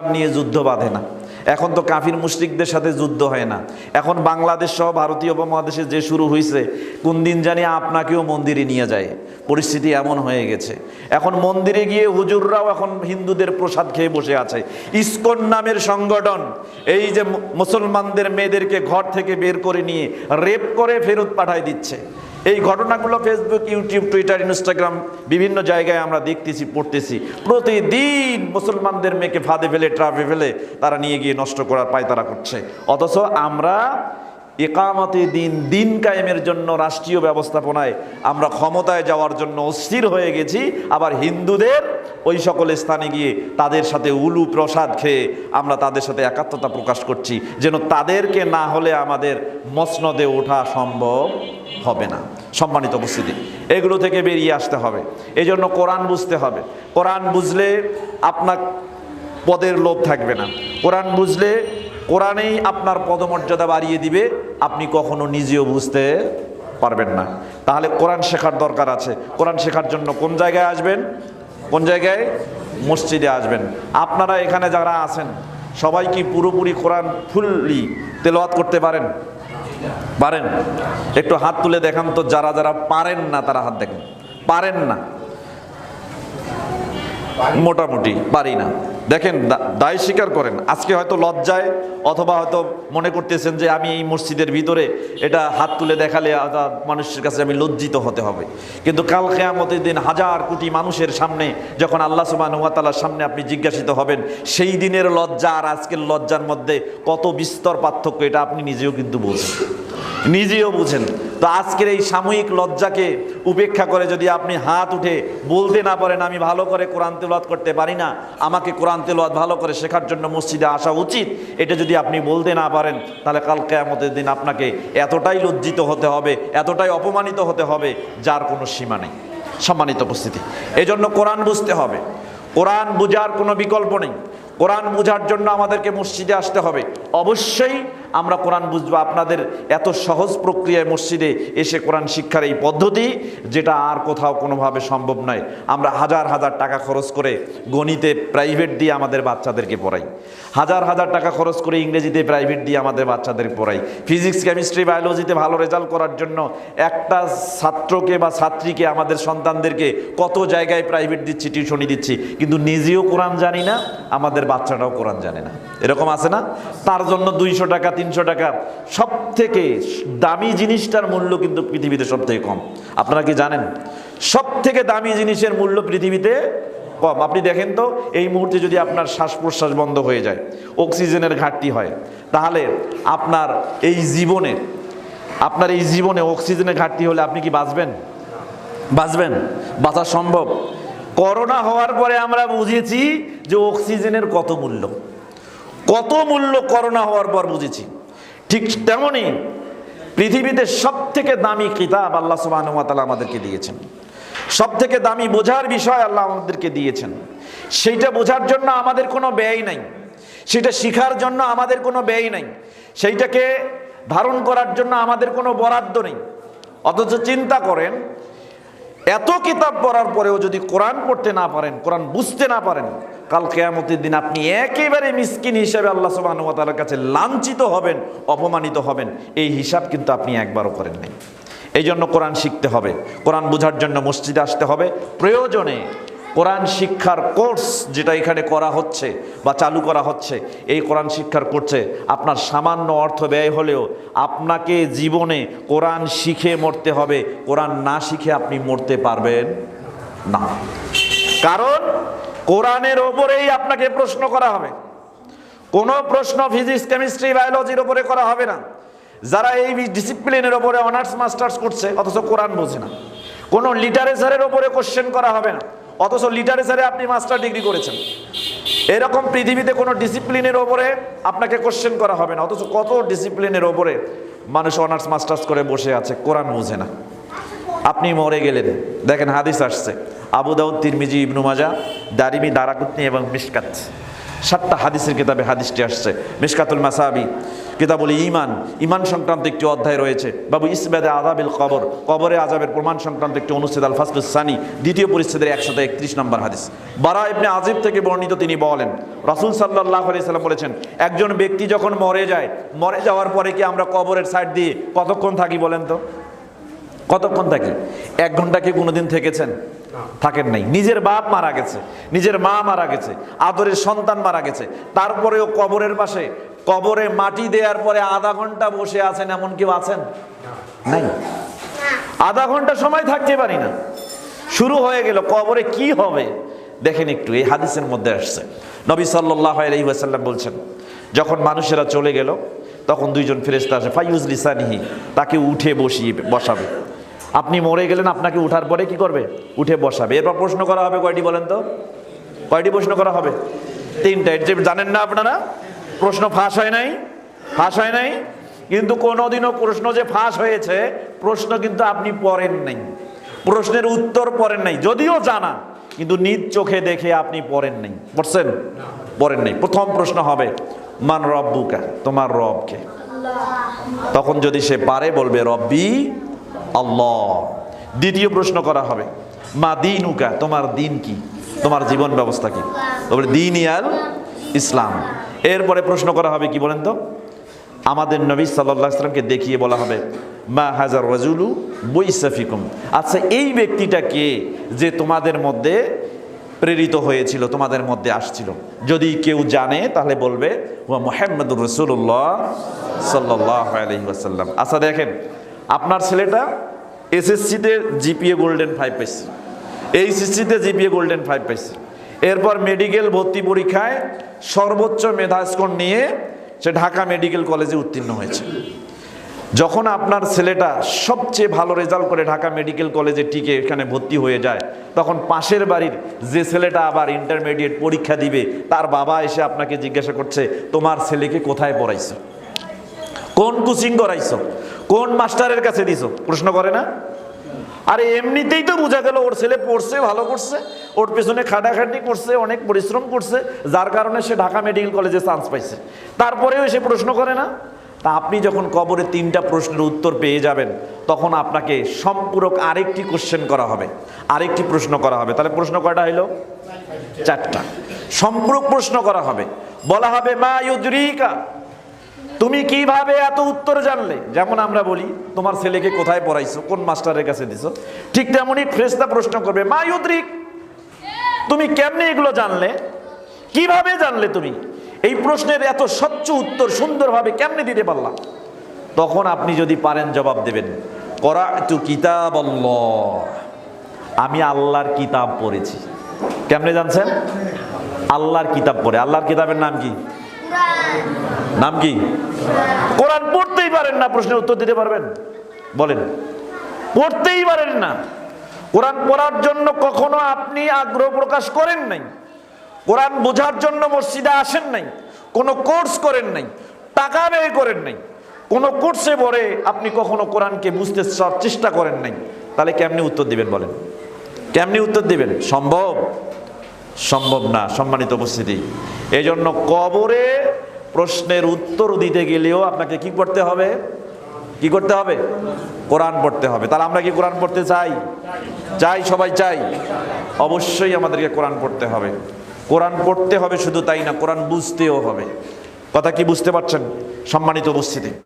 নিয়ে যুদ্ধ বাঁধে না। এখন তো কাফির মুশরিকদের সাথে যুদ্ধ হয় না। এখন বাংলাদেশ সহ ভারতীয় উপমহাদেশে যে শুরু হয়েছে কোন দিন জানি আপনাকেও মন্দিরে নিয়ে যায়। পরিস্থিতি এমন হয়ে গেছে। এখন মন্দিরে গিয়ে হুজুররাও এখন হিন্দুদের প্রসাদ খেয়ে বসে আছে। ইসকন নামের সংগঠন, এই যে মুসলমানদের মেয়েদেরকে ঘর থেকে বের করে নিয়ে রেপ করে ফেরত পাঠায় দিচ্ছে। এই ঘটনাগুলো ফেসবুক ইউটিউব টুইটার ইনস্টাগ্রাম বিভিন্ন জায়গায় আমরা দেখতেছি, পড়তেছি। প্রতিদিন মুসলমানদের মেয়েকে ফাঁদে ফেলে, ট্রাফে ফেলে তারা নিয়ে গিয়ে নষ্ট করার পায় তারা করছে। অথচ আমরা একামতে দিন দিন কায়েমের জন্য রাষ্ট্রীয় ব্যবস্থাপনায় আমরা ক্ষমতায় যাওয়ার জন্য অস্থির হয়ে গেছি। আবার হিন্দুদের ওই সকল স্থানে গিয়ে তাদের সাথে উলু প্রসাদ খেয়ে আমরা তাদের সাথে একাত্মতা প্রকাশ করছি। যেন তাদেরকে না হলে আমাদের মসনদে ওঠা সম্ভব হবে না। সম্মানিত উপস্থিতি, এগুলো থেকে বেরিয়ে আসতে হবে। এই জন্য কোরআন বুঝতে হবে। কোরআন বুঝলে আপনার পদের লোভ থাকবে না। কোরআন বুঝলে কোরআনেই আপনার পদমর্যাদা বাড়িয়ে দিবে, আপনি কখনো নিজেও বুঝতে পারবেন না। তাহলে কোরআন শেখার দরকার আছে। কোরআন শেখার জন্য কোন জায়গায় আসবেন? কোন জায়গায়? মসজিদে আসবেন। আপনারা এখানে যারা আছেন, সবাই কি পুরোপুরি কোরআন ফুললি তেলাওয়াত করতে পারেন? পারেন। একটু হাত তুলে দেখান তো, যারা যারা পারেন না, তারা হাত দেখেন। পারেন না? মোটামুটি, পারি না। দেখেন দায় স্বীকার করেন। আজকে হয়তো লজ্জায় অথবা হয়তো মনে করতেছেন যে আমি এই মসজিদের ভিতরে এটা হাত তুলে দেখালে মানুষের কাছে আমি লজ্জিত হতে হবে। কিন্তু কাল কেয়ামতের দিন হাজার কোটি মানুষের সামনে যখন আল্লাহ সুবাহ তালার সামনে আপনি জিজ্ঞাসিত হবেন, সেই দিনের লজ্জা আর আজকের লজ্জার মধ্যে কত বিস্তর পার্থক্য, এটা আপনি নিজেও কিন্তু বোঝেন নিজেও বুঝেন। তো আজকের এই সাময়িক লজ্জাকে উপেক্ষা করে যদি আপনি হাত উঠে বলতে না পারেন, আমি ভালো করে কোরআন তেলাওয়াত করতে পারি না, আমাকে কোরআন তেলাওয়াত ভালো করে শেখার জন্য মসজিদে আসা উচিত, এটা যদি আপনি বলতে না পারেন, তাহলে কাল কেয়ামতের দিন আপনাকে এতটাই লজ্জিত হতে হবে, এতটাই অপমানিত হতে হবে, যার কোনো সীমা নেই। সম্মানিত উপস্থিতি। এই জন্য কোরআন বুঝতে হবে। কোরআন বোঝার কোনো বিকল্প নেই। কোরআন বোঝার জন্য আমাদেরকে মসজিদে আসতে হবে। অবশ্যই আমরা কোরআন বুঝব। আপনাদের এত সহজ প্রক্রিয়ায় মসজিদে এসে কোরআন শিক্ষার এই পদ্ধতি, যেটা আর কোথাও কোনোভাবে সম্ভব নয়। আমরা হাজার হাজার টাকা খরচ করে গণিতে প্রাইভেট দিয়ে আমাদের বাচ্চাদেরকে পড়াই। হাজার হাজার টাকা খরচ করে ইংরেজিতে প্রাইভেট দিয়ে আমাদের বাচ্চাদের পড়াই। ফিজিক্স কেমিস্ট্রি বায়োলজিতে ভালো রেজাল্ট করার জন্য একটা ছাত্রকে বা ছাত্রীকে আমাদের সন্তানদেরকে কত জায়গায় প্রাইভেট দিচ্ছি টিউশনি দিচ্ছি, কিন্তু নিজেও কোরআন জানি না, আমাদের বাচ্চাটাও কোরআন জানে না। এরকম আছে না? তার জন্য দুইশো টাকা, তিনশো টাকা সব থেকে দামি জিনিসটার মূল্য কিন্তু পৃথিবীতে সব থেকে কম। আপনারা কি জানেন? সব থেকে দামি জিনিসের মূল্য পৃথিবীতে কম। আপনি দেখেন তো, এই মুহূর্তে যদি আপনার শ্বাস প্রশ্বাস বন্ধ হয়ে যায়, অক্সিজেনের ঘাটতি হয়, তাহলে আপনার এই জীবনে, আপনার এই জীবনে অক্সিজেনের ঘাটতি হলে আপনি কি বাঁচবেন? বাঁচবেন। বাঁচা সম্ভব। করোনা হওয়ার পরে আমরা বুঝেছি যে অক্সিজেনের কত মূল্য। কত মূল্য করোনা হওয়ার পর বুঝেছি। ঠিক তেমনই পৃথিবীতে সব থেকে দামি কিতাব আল্লাহ সুবাহ আমাদেরকে দিয়েছেন। সব থেকে দামি বোঝার বিষয় আল্লাহ আমাদেরকে দিয়েছেন। সেইটা বোঝার জন্য আমাদের কোনো ব্যয় নাই। সেটা শিখার জন্য আমাদের কোনো ব্যয় নাই। সেইটাকে ধারণ করার জন্য আমাদের কোনো বরাদ্দ নেই। অথচ চিন্তা করেন এত কিতাব পড়ার পরেও যদি কোরআন পড়তে না পারেন, কোরআন বুঝতে না পারেন, কাল কেয়ামতের দিন আপনি একেবারে মিসকিন হিসাবে আল্লাহ সুবাহর কাছে লাঞ্ছিত হবেন, অপমানিত হবেন। এই হিসাব কিন্তু আপনি একবারও করেন নাই। এই জন্য কোরআন শিখতে হবে। কোরআন বোঝার জন্য মসজিদে আসতে হবে। প্রয়োজনে কোরআন শিক্ষার কোর্স যেটা এখানে করা হচ্ছে বা চালু করা হচ্ছে, এই কোরআন শিক্ষার কোর্সে আপনার সামান্য অর্থ ব্যয় হলেও আপনাকে জীবনে কোরআন শিখে মরতে হবে, কোরআন না শিখে আপনি মরতে পারবেন না। কারণ কোরআনের ওপরেই আপনাকে প্রশ্ন করা হবে। কোনো প্রশ্ন ফিজিক্স, কেমিস্ট্রি, বায়োলজির ওপরে করা হবে না। যারা এই ডিসিপ্লিনের ওপরে অনার্স, মাস্টার্স করছে, অথচ কোরআন বোঝে না। কোনো লিটারেচারের ওপরে কোশ্চেন করা হবে না। অথচ লিটারেচারে আপনি মাস্টার ডিগ্রি করেছেন। এরকম পৃথিবীতে কোনো ডিসিপ্লিনের ওপরে আপনাকে কোশ্চেন করা হবে না। অথচ কত ডিসিপ্লিনের ওপরে মানুষ অনার্স মাস্টার্স করে বসে আছে, কোরআন বুঝে না। আপনি মরে গেলেন। দেখেন হাদিস আসছে। আবু দাউদ, তিরমিজি, ইবনু মাজা, দারিমি, দারাকুতনি এবং মিশকাত। সাতটা হাদিসের কিতাবে হাদিসটি আসছে। মিসকাতুল মাসাবি। কিতাবুল ইমান ইমান সংক্রান্ত একটি অধ্যায় রয়েছে। বাবু ইসবেদে আজাবিল কবর। কবরে আজাবের প্রমাণ সংক্রান্ত একটি অনুচ্ছেদ আল ফাসলুস সানি দ্বিতীয় পরিচ্ছেদের একশত একত্রিশ নম্বর হাদিস। বারা ইবনে আজিব থেকে বর্ণিত তিনি বলেন রাসূল সাল্লাল্লাহু আলাইহি সাল্লাম বলেছেন একজন ব্যক্তি যখন মরে যায় মরে যাওয়ার পরে কি আমরা কবরের সাইড দিয়ে কতক্ষণ থাকি বলেন তো? কতক্ষণ থাকি? এক ঘণ্টা কি কোনোদিন থেকেছেন? থাকেন নাই। নিজের বাপ মারা গেছে নিজের মা মারা গেছে আদরের সন্তান মারা গেছে তারপরেও কবরের পাশে কবরে মাটি দেওয়ার পরে আধা ঘণ্টা বসে আছেন, এমন কেউ আছেন? নাই। আধা ঘণ্টা সময় থাকতে পারি না। শুরু হয়ে গেল, কবরে কি হবে? দেখেন একটু, এই হাদিসের মধ্যে আসছে। নবী সাল্লাহ আলহিহাসাল্লাম বলছেন, যখন মানুষেরা চলে গেল, তখন দুইজন ফেরেস্তা আসে, ফাইউজ লিসানিহি, তাকে উঠে বসিয়ে বসাবে। আপনি মরে গেলেন, আপনাকে উঠার পরে কি করবে? উঠে বসাবে। এরপর প্রশ্ন করা হবে, কয়টি বলেন তো? কয়টি প্রশ্ন করা হবে? তিনটা। জানেন না আপনারা? প্রশ্ন ফাঁস হয় নাই? ফাঁস হয় নাই? কিন্তু কোনোদিনও প্রশ্ন যে ফাঁস হয়েছে, প্রশ্ন কিন্তু আপনি পড়েন নাই। প্রশ্নের উত্তর পড়েন নাই। যদিও জানা, কিন্তু নিজ চোখে দেখে আপনি পড়েন নাই। পড়ছেন? পড়েন নাই। প্রথম প্রশ্ন হবে, মান রব্বুকা? তোমার রবকে। তখন যদি সে পারে, বলবে, রব্বি আল্লাহ। দ্বিতীয় প্রশ্ন করা হবে, মা দিনুকা? তোমার দিন কি? তোমার জীবন ব্যবস্থা কি? তবে দিন ইয়াল ইসলাম। এরপরে প্রশ্ন করা হবে, কি বলেন তো? আমাদের নবী সাল্লাহ দেখিয়ে বলা হবে, মা হাজার রাজুলু বৈসাফিকুম আচ্ছা এই ব্যক্তিটা কে যে তোমাদের মধ্যে প্রেরিত হয়েছিল, তোমাদের মধ্যে আসছিল? যদি কেউ জানে, তাহলে বলবে, হুয়া মোহাম্মদুর রসুল্লাহ সাল্লাহ আলহি আসাল্লাম আচ্ছা দেখেন, আপনার ছেলেটা এসএসসিতে জিপিএ গোল্ডেন ফাইভ পাইছে। এইচএসসিতে জিপিএ গোল্ডেন ফাইভ পাইছে। এরপর মেডিকেল ভর্তি পরীক্ষায় সর্বোচ্চ মেধা স্কোর নিয়ে সে ঢাকা মেডিকেল কলেজে উত্তীর্ণ হয়েছে। যখন আপনার ছেলেটা সবচেয়ে ভালো রেজাল্ট করে ঢাকা মেডিকেল কলেজে টিকে এখানে ভর্তি হয়ে যায়, তখন পাশের বাড়ির যে ছেলেটা আবার ইন্টারমিডিয়েট পরীক্ষা দিবে, তার বাবা এসে আপনাকে জিজ্ঞাসা করছে, তোমার ছেলেকে কোথায় পড়াইছো? কোন কোচিং করাইছো? কোন মাস্টারের কাছে দিছো? প্রশ্ন করে না? আরে এমনিতেই তো বোঝা গেল ওর ছেলে পড়ছে, ভালো করছে, ওর পেছনে খাটাখাটি করছে, অনেক পরিশ্রম করছে, যার কারণে সে ঢাকা মেডিকেল কলেজে চান্স পাইছে। তারপরেও সে প্রশ্ন করে না। তা আপনি যখন কবরে তিনটা প্রশ্নের উত্তর পেয়ে যাবেন, তখন আপনাকে সম্পূরক আরেকটি কোশ্চেন করা হবে। আরেকটি প্রশ্ন করা হবে। তাহলে প্রশ্ন কয়টা হইল? চারটা। সম্পূরক প্রশ্ন করা হবে। বলা হবে, মা ইউদ্রিকা তুমি কীভাবে এত উত্তর জানলে? যেমন আমরা বলি, তোমার ছেলেকে কোথায় পড়াইছো? কোন মাস্টারের কাছে দিছো? ঠিক তেমনই ফ্রেস্তা প্রশ্ন করবে, মা ইউদ্রিক, তুমি কেমনে এগুলো জানলে? কীভাবে জানলে তুমি? এই প্রশ্নের এত স্বচ্ছ উত্তর সুন্দরভাবে কেমনে দিতে পারলাম? তখন আপনি যদি পারেন জবাব দেবেন করা তু কিতাব আমি আল্লাহর কিতাব পড়েছি। কেমনে জানছেন? আল্লাহর কিতাব পড়ে। আল্লাহর কিতাবের নাম কি? নাম কি? কোরআন পড়তেই পারেন না প্রশ্নের উত্তর দিতে পারবেন? বলেন। পড়তেই পারেন না। কোরআন পড়ার জন্য কখনো আপনি আগ্রহ প্রকাশ করেন নাই। কোরআন বোঝার জন্য মসজিদে আসেন নাই। কোনো কোর্স করেন নাই। টাকা ব্যয় করেন নাই। কোনো কোর্সে পড়ে আপনি কখনো কোরআনকে বুঝতে চেষ্টা করেন নাই। তাহলে কেমনি উত্তর দিবেন বলেন? কেমনি উত্তর দিবেন? সম্ভব? সম্ভব না, সম্মানিত উপস্থিতি। এই জন্য কবরে প্রশ্নের উত্তর দিতে গেলেও আপনাকে কি করতে হবে? কি করতে হবে? কোরআন পড়তে হবে। তাহলে আমরা কি কোরআন পড়তে চাই? চাই, সবাই চাই? অবশ্যই আমাদেরকে কোরআন পড়তে হবে। কোরআন পড়তে হবে শুধু তাই না, কোরআন বুঝতেও হবে। কথা কি বুঝতে পারছেন? সম্মানিত উপস্থিতি।